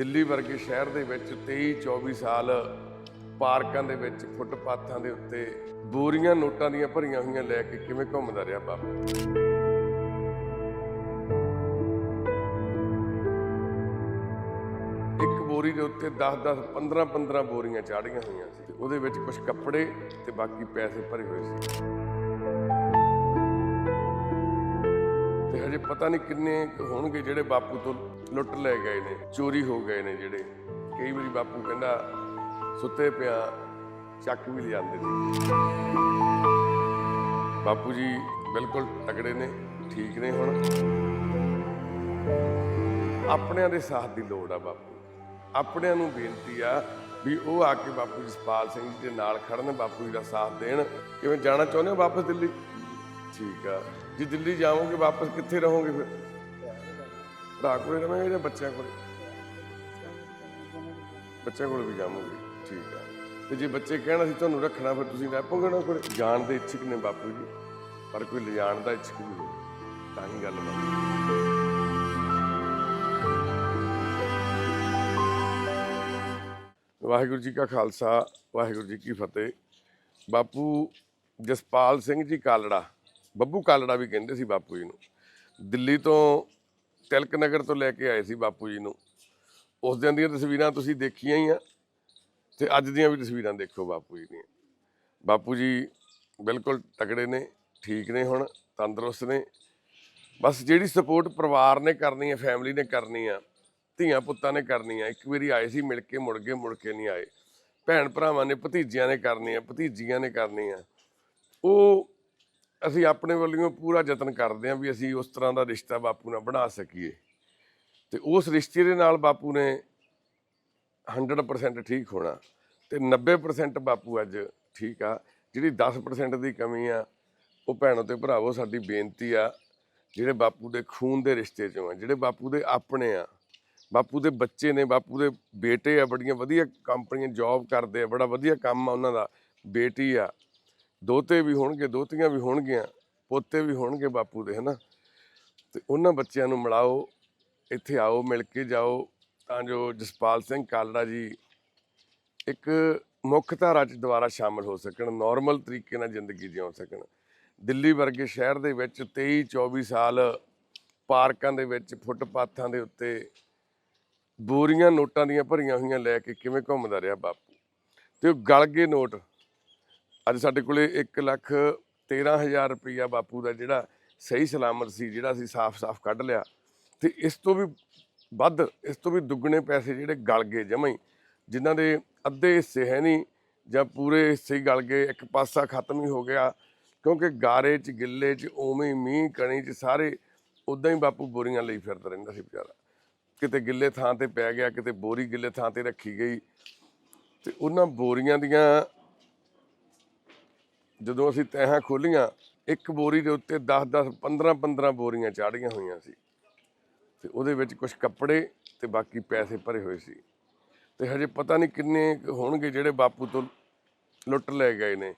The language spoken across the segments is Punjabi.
ਦਿੱਲੀ ਵਰਗੇ ਸ਼ਹਿਰ ਦੇ ਵਿੱਚ 23 24 ਸਾਲ ਪਾਰਕਾਂ ਦੇ ਵਿੱਚ ਫੁੱਟਪਾਥਾਂ ਦੇ ਉੱਤੇ ਬੋਰੀਆਂ ਨੋਟਾਂ ਦੀਆਂ ਭਰੀਆਂ ਹੋਈਆਂ ਲੈ ਕੇ ਕਿਵੇਂ ਘੁੰਮਦਾ ਰਿਹਾ ਬਾਪੂ ਬੋਰੀ ਦੇ ਉੱਤੇ 10 10 15 15 ਬੋਰੀਆਂ ਚਾੜੀਆਂ ਹੋਈਆਂ ਸੀ ਉਹਦੇ ਵਿੱਚ ਕੁਝ ਕੱਪੜੇ ਤੇ ਬਾਕੀ ਪੈਸੇ ਭਰੇ ਹੋਏ ਸੀ। ਪਤਾ ਨਹੀਂ ਕਿੰਨੇ ਹੋਣਗੇ ਜਿਹੜੇ ਬਾਪੂ ਤੋਂ ਲੁੱਟ ਲੈ ਗਏ ਨੇ, ਚੋਰੀ ਹੋ ਗਏ ਨੇ ਜਿਹੜੇ। ਕਈ ਵਾਰੀ ਬਾਪੂ ਕਹਿੰਦਾ, ਸੁੱਤੇ ਪਿਆ, ਚੱਕ ਵੀ ਲਿਆਂਦੇ ਨੇ। ਬਾਪੂ ਜੀ ਬਿਲਕੁਲ ਤਕੜੇ ਨੇ, ਠੀਕ ਨੇ ਹੁਣ। ਆਪਣਿਆਂ ਦੇ ਸਾਥ ਦੀ ਲੋੜ ਆ ਬਾਪੂ। ਆਪਣਿਆਂ ਨੂੰ ਬੇਨਤੀ ਆ ਵੀ ਉਹ ਆ ਕੇ ਬਾਪੂ ਜਸਪਾਲ ਸਿੰਘ ਜੀ ਦੇ ਨਾਲ ਖੜਨ, ਬਾਪੂ ਜੀ ਦਾ ਸਾਥ ਦੇਣ। ਕਿਵੇਂ ਜਾਣਾ ਚਾਹੁੰਦੇ ਹੋ ਵਾਪਸ ਦਿੱਲੀ? ਠੀਕ ਆ। ਜੇ ਦਿੱਲੀ ਜਾਵੋਗੇ, ਵਾਪਸ ਕਿੱਥੇ ਰਹੋਗੇ ਫਿਰ? ਭਰਾ ਕੋਲੇ ਰਵਾਂਗੇ ਜਾਂ ਬੱਚਿਆਂ ਕੋਲੇ? ਬੱਚਿਆਂ ਕੋਲ ਵੀ ਜਾਵੋਗੇ, ਠੀਕ ਆ। ਤੇ ਜੇ ਬੱਚੇ ਕਹਿਣ, ਅਸੀਂ ਤੁਹਾਨੂੰ ਰੱਖਣਾ, ਫਿਰ ਤੁਸੀਂ ਰਹਿ ਪੋਗੇ ਨਾ ਕੋਲੇ? ਜਾਣ ਦੇ ਇੱਛਕ ਨੇ ਬਾਪੂ ਜੀ, ਪਰ ਕੋਈ ਲਿਜਾਣ ਦਾ ਇੱਛਕ ਨਹੀਂ ਤਾਂ ਹੀ ਗੱਲ ਬਣਦੀ ਵਾਹਿਗੁਰੂ ਜੀ ਕਾ ਖਾਲਸਾ, ਵਾਹਿਗੁਰੂ ਜੀ ਕੀ ਫਤਿਹ। ਬਾਪੂ ਜਸਪਾਲ ਸਿੰਘ ਜੀ ਕਾਲੜਾ ਬੱਬੂ ਕਾਲੜਾ ਵੀ ਕਹਿੰਦੇ ਸੀ ਬਾਪੂ ਜੀ ਨੂੰ। ਦਿੱਲੀ ਤੋਂ ਤਿਲਕ ਨਗਰ ਤੋਂ ਲੈ ਕੇ ਆਏ ਸੀ ਬਾਪੂ ਜੀ ਨੂੰ। ਉਸ ਦਿਨ ਦੀਆਂ ਤਸਵੀਰਾਂ ਤੁਸੀਂ ਦੇਖੀਆਂ ਹੀ ਆ ਤੇ ਅੱਜ ਦੀਆਂ ਵੀ ਤਸਵੀਰਾਂ ਦੇਖੋ ਬਾਪੂ ਜੀ ਦੀਆਂ। ਬਾਪੂ ਜੀ ਬਿਲਕੁਲ ਤਕੜੇ ਨੇ, ਠੀਕ ਨੇ ਹੁਣ, ਤੰਦਰੁਸਤ ਨੇ। ਬਸ ਜਿਹੜੀ ਸਪੋਰਟ ਪਰਿਵਾਰ ਨੇ ਕਰਨੀ ਹੈ ਫੈਮਿਲੀ ਨੇ ਕਰਨੀ ਆ, ਧੀਆਂ ਪੁੱਤਾਂ ਨੇ ਕਰਨੀ ਆ, ਇੱਕ ਵਾਰੀ ਆਏ ਸੀ ਮਿਲ ਕੇ, ਮੁੜ ਗਏ, ਮੁੜ ਕੇ ਨਹੀਂ ਆਏ। ਭੈਣ ਭਰਾਵਾਂ ਨੇ, ਭਤੀਜਿਆਂ ਨੇ ਕਰਨੀ ਆ, ਭਤੀਜੀਆਂ ਨੇ ਕਰਨੀ ਆ। ਉਹ ਅਸੀਂ ਆਪਣੇ ਵੱਲੋਂ ਪੂਰਾ ਯਤਨ ਕਰਦੇ ਹਾਂ ਵੀ ਅਸੀਂ ਉਸ ਤਰ੍ਹਾਂ ਦਾ ਰਿਸ਼ਤਾ ਬਾਪੂ ਨਾਲ ਬਣਾ ਸਕੀਏ। ਤੇ ਉਸ ਰਿਸ਼ਤੇ ਦੇ ਨਾਲ ਬਾਪੂ ਨੇ 100% ਠੀਕ ਹੋਣਾ ਤੇ 90% ਬਾਪੂ ਅੱਜ ਠੀਕ ਆ। ਜਿਹੜੀ 10% ਦੀ ਕਮੀ ਆ, ਉਹ ਭੈਣੋ ਤੇ ਭਰਾਵੋ ਸਾਡੀ ਬੇਨਤੀ ਆ, ਜਿਹੜੇ ਬਾਪੂ ਦੇ ਖੂਨ ਦੇ ਰਿਸ਼ਤੇ ਚੋਂ ਆ, ਜਿਹੜੇ ਬਾਪੂ ਦੇ ਆਪਣੇ ਆ, ਬਾਪੂ ਦੇ ਬੱਚੇ ਨੇ, ਬਾਪੂ ਦੇ ਬੇਟੇ ਆ, ਬੜੀਆਂ ਵਧੀਆ ਕੰਪਨੀਆਂ ਜੌਬ ਕਰਦੇ ਆ, ਬੜਾ ਵਧੀਆ ਕੰਮ ਆ ਉਹਨਾਂ ਦਾ, ਬੇਟੀ ਆ ਦੋਤੇ ਵੀ ਹੋਣਗੇ, ਦੋਤੀਆਂ ਵੀ ਹੋਣਗੀਆਂ, ਪੋਤੇ ਵੀ ਹੋਣਗੇ ਬਾਪੂ ਦੇ, ਹਨਾ? ਤੇ ਉਹਨਾਂ ਬੱਚਿਆਂ ਨੂੰ ਮਿਲਾਓ, ਇੱਥੇ ਆਓ, ਮਿਲ ਕੇ ਜਾਓ। ਤਾਂ ਜੋ ਜਸਪਾਲ ਸਿੰਘ ਕਾਲੜਾ ਜੀ ਇੱਕ ਮੁੱਖ ਧਾਰਾ 'ਚ ਦੁਬਾਰਾ ਸ਼ਾਮਲ ਹੋ ਸਕਣ ਨਾਰਮਲ ਤਰੀਕੇ ਨਾਲ ਜ਼ਿੰਦਗੀ ਜਿਉ ਸਕਣ। ਦਿੱਲੀ ਵਰਗੇ ਸ਼ਹਿਰ ਦੇ ਵਿੱਚ 23 24 ਸਾਲ ਪਾਰਕਾਂ ਦੇ ਵਿੱਚ, ਫੁੱਟਪਾਥਾਂ ਦੇ ਉੱਤੇ ਬੋਰੀਆਂ ਨੋਟਾਂ ਦੀਆਂ ਭਰੀਆਂ ਹੋਈਆਂ ਲੈ ਕੇ ਕਿਵੇਂ ਘੁੰਮਦਾ ਰਿਹਾ ਬਾਪੂ? ਤੇ ਉਹ ਗਲ ਗਏ ਨੋਟ ਅੱਜ ਸਾਡੇ ਕੋਲੇ 1 ਲੱਖ 13000 ਰੁਪਈਆ ਬਾਪੂ ਦਾ ਜਿਹੜਾ ਸਹੀ ਸਲਾਮਤ ਸੀ, ਜਿਹੜਾ ਅਸੀਂ ਸਾਫ਼-ਸਾਫ਼ ਕੱਢ ਲਿਆ। ਤੇ ਇਸ ਤੋਂ ਵੀ ਵੱਧ, ਇਸ ਤੋਂ ਵੀ ਦੁੱਗਣੇ ਪੈਸੇ ਜਿਹੜੇ ਗਲ ਗਏ ਜਮਾਂ ਹੀ, ਜਿਨ੍ਹਾਂ ਦੇ ਅੱਧੇ ਹਿੱਸੇ ਹੈ ਨਹੀਂ ਜਾਂ ਪੂਰੇ ਹਿੱਸੇ ਹੀ ਗਲ ਗਏ, ਇੱਕ ਪਾਸਾ ਖਤਮ ਹੀ ਹੋ ਗਿਆ। ਕਿਉਂਕਿ ਗਾਰੇ 'ਚ, ਗਿੱਲੇ 'ਚ, ਉਵੇਂ ਮੀਂਹ, ਕਣੀ 'ਚ, ਸਾਰੇ ਉਦਾਂ ਹੀ ਬਾਪੂ ਬੋਰੀਆਂ ਲਈ ਫਿਰਦਾ ਰਹਿੰਦਾ ਸੀ ਵਿਚਾਰਾ। ਕਿਤੇ ਗਿੱਲੇ ਥਾਂ ਤੇ ਪੈ ਗਿਆ, ਕਿਤੇ ਬੋਰੀ ਗਿੱਲੇ ਥਾਂ ਤੇ ਰੱਖੀ ਗਈ। ਤੇ ਉਹਨਾਂ ਬੋਰੀਆਂ ਦੀਆਂ ਜਦੋਂ ਅਸੀਂ ਤਹਿਾਂ ਖੋਲੀਆਂ, ਇੱਕ ਬੋਰੀ ਦੇ ਉੱਤੇ 10 10 15 15 ਬੋਰੀਆਂ ਚਾੜੀਆਂ ਹੋਈਆਂ ਸੀ। ਤੇ ਉਹਦੇ ਵਿੱਚ ਕੁਝ ਕੱਪੜੇ ਤੇ ਬਾਕੀ ਪੈਸੇ ਭਰੇ ਹੋਏ ਸੀ। ਤੇ ਹਜੇ ਪਤਾ ਨਹੀਂ ਕਿੰਨੇ ਕੁ ਹੋਣਗੇ ਜਿਹੜੇ ਬਾਪੂ ਤੋਂ ਲੁੱਟ ਲੈ ਗਏ ਨੇ,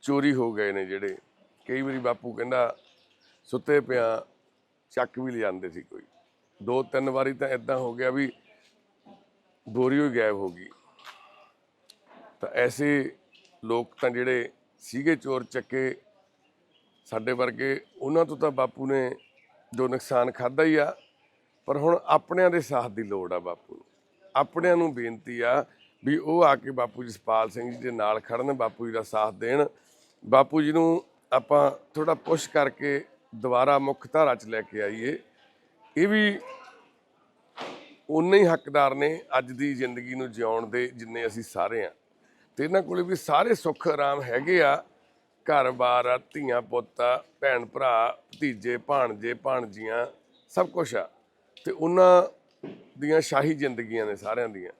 ਚੋਰੀ ਹੋ ਗਏ ਨੇ ਜਿਹੜੇ। ਕਈ ਵਾਰੀ ਬਾਪੂ ਕਹਿੰਦਾ, ਸੁੱਤੇ ਪਿਆ, ਚੱਕ ਵੀ ਲਿਆਂਦੇ ਸੀ ਕੋਈ। ਦੋ, ਤਿੰਨ ਵਾਰੀ ਤਾਂ ਇਦਾਂ ਹੋ ਗਿਆ ਵੀ ਬੋਰੀ ਹੋਈ ਗਾਇਬ ਹੋ ਗਈ। ਤਾਂ ਐਸੇ ਲੋਕ ਤਾਂ ਜਿਹੜੇ ਸੀਗੇ ਚੋਰ ਚੱਕੇ ਸਾਡੇ ਵਰਗੇ, ਉਹਨਾਂ ਤੋਂ ਤਾਂ ਬਾਪੂ ਨੇ ਜੋ ਨੁਕਸਾਨ ਖਾਦਾ ਹੀ ਆ, ਪਰ ਹੁਣ ਆਪਣਿਆਂ ਦੇ ਸਾਥ ਦੀ ਲੋੜ ਆ ਬਾਪੂ ਨੂੰ। ਆਪਣਿਆਂ ਨੂੰ ਬੇਨਤੀ ਆ ਵੀ ਉਹ ਆ ਕੇ ਬਾਪੂ ਜਸਪਾਲ ਸਿੰਘ ਜੀ ਦੇ ਨਾਲ ਖੜਨ, ਬਾਪੂ ਜੀ ਦਾ ਸਾਥ ਦੇਣ। ਬਾਪੂ ਜੀ ਨੂੰ ਆਪਾਂ ਥੋੜਾ ਪੁਸ਼ ਕਰਕੇ ਦੁਬਾਰਾ ਮੁੱਖ ਧਾਰਾ 'ਚ ਲੈ ਕੇ ਆਈਏ। ਇਹ ਵੀ ਉਨੇ ਹੀ ਹੱਕਦਾਰ ਨੇ ਅੱਜ ਦੀ ਜ਼ਿੰਦਗੀ ਨੂੰ ਜਿਉਣ ਦੇ ਜਿੰਨੇ ਅਸੀਂ ਸਾਰੇ ਆ। ਤੇ ਇਹਨਾਂ ਕੋਲੇ ਵੀ ਸਾਰੇ ਸੁੱਖ ਆਰਾਮ ਹੈਗੇ ਆ। ਘਰ-ਬਾਰ ਆ, ਧੀਆਂ ਪੁੱਤ ਆ, ਭੈਣ ਭਰਾ, ਭਤੀਜੇ, ਭਾਣਜੇ, ਭਾਣਜੀਆਂ, ਸਭ ਕੁਝ ਆ। ਤੇ ਉਹਨਾਂ ਦੀਆਂ ਸ਼ਾਹੀ ਜ਼ਿੰਦਗੀਆਂ ਨੇ ਸਾਰਿਆਂ ਦੀਆਂ।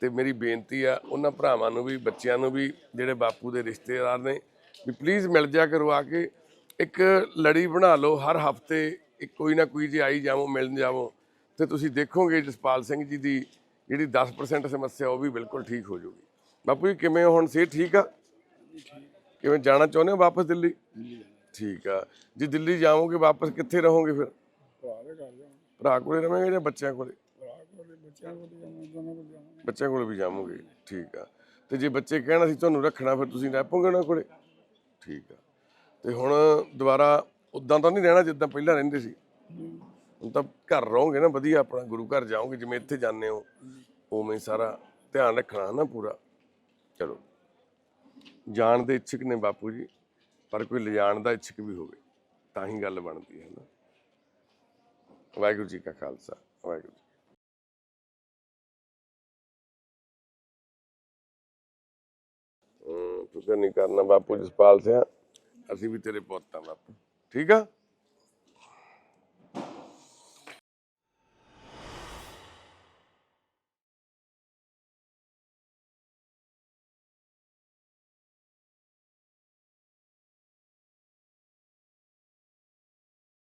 ਤੇ ਮੇਰੀ ਬੇਨਤੀ ਆ, ਉਹਨਾਂ ਭਰਾਵਾਂ ਨੂੰ ਵੀ, ਬੱਚਿਆਂ ਨੂੰ ਵੀ, ਜਿਹੜੇ ਬਾਪੂ ਦੇ ਰਿਸ਼ਤੇਦਾਰ ਨੇ, ਵੀ ਪਲੀਜ਼ ਮਿਲ ਜਾ ਕਰੋ ਆ ਕੇ। ਇੱਕ ਲੜੀ ਬਣਾ ਲਓ, ਹਰ ਹਫ਼ਤੇ ਕੋਈ ਨਾ ਕੋਈ ਜੇ ਆਈ ਜਾਵੋ, ਮਿਲਣ ਜਾਵੋ, ਤੇ ਤੁਸੀਂ ਦੇਖੋਗੇ ਜਸਪਾਲ ਸਿੰਘ ਜੀ ਦੀ ਜਿਹੜੀ 10% ਸਮੱਸਿਆ, ਉਹ ਵੀ ਬਿਲਕੁਲ ਠੀਕ ਹੋ ਜਾਊਗੀ। ਬਾਪੂ ਜੀ ਕਿਵੇਂ ਹੋ ਹੁਣ ਸਿਹਤ ਠੀਕ ਆ? ਕਿਵੇਂ ਜਾਣਾ ਚਾਹੁੰਦੇ ਹੋ ਵਾਪਸ ਦਿੱਲੀ? ਠੀਕ ਆ। ਜੇ ਦਿੱਲੀ ਜਾਵੋਗੇ ਵਾਪਸ ਕਿੱਥੇ ਰਹੋਗੇ ਫਿਰ? ਭਰਾ ਕੋਲੇ ਰਵਾਂਗੇ ਜਾਂ ਬੱਚਿਆਂ ਕੋਲੇ? ਬੱਚਿਆਂ ਕੋਲ ਵੀ ਜਾਵੋਗੇ। ਠੀਕ ਆ। ਤੇ ਜੇ ਬੱਚੇ ਕਹਿਣਾ ਸੀ ਤੁਹਾਨੂੰ ਰੱਖਣਾ ਫਿਰ ਤੁਸੀਂ ਰਹਿ ਪੋਗੇ ਉਹਨਾਂ ਕੋਲੇ? ਠੀਕ ਆ। ਤੇ ਹੁਣ ਦੁਬਾਰਾ ਉਦਾਂ ਤਾਂ ਨਹੀਂ ਰਹਿਣਾ ਜਿੱਦਾਂ ਪਹਿਲਾਂ ਰਹਿੰਦੇ ਸੀ। ਹੁਣ ਤਾਂ ਘਰ ਰਹੋਗੇ ਨਾ ਵਧੀਆ ਆਪਣਾ ਗੁਰੂ ਘਰ ਜਾਓਗੇ ਜਿਵੇਂ ਇੱਥੇ ਜਾਂਦੇ ਹੋ। ਉਵੇਂ ਸਾਰਾ ਧਿਆਨ ਰੱਖਣਾ ਨਾ ਪੂਰਾ। ਚਲੋ। ਜਾਣ ਦੇ ਇੱਛੁਕ ਨੇ ਬਾਪੂ ਜੀ, ਪਰ ਕੋਈ ਲਿਜਾਣ ਦਾ ਇੱਛੁਕ ਵੀ ਹੋਵੇ, ਤਾਂ ਹੀ ਗੱਲ ਬਣਦੀ ਹੈ ਨਾ। ਵਾਹਿਗੁਰੂ ਜੀ ਕਾ ਖਾਲਸਾ, ਵਾਹਿਗੁਰੂ ਜੀ ਹੂੰ, ਫਿਕਰ ਨਹੀਂ ਕਰਨਾ ਬਾਪੂ ਜਸਪਾਲ ਸਿੰਘ ਅਸੀਂ ਵੀ ਤੇਰੇ ਪੁੱਤ ਆ ਬਾਪੂ। ਠੀਕ ਆ?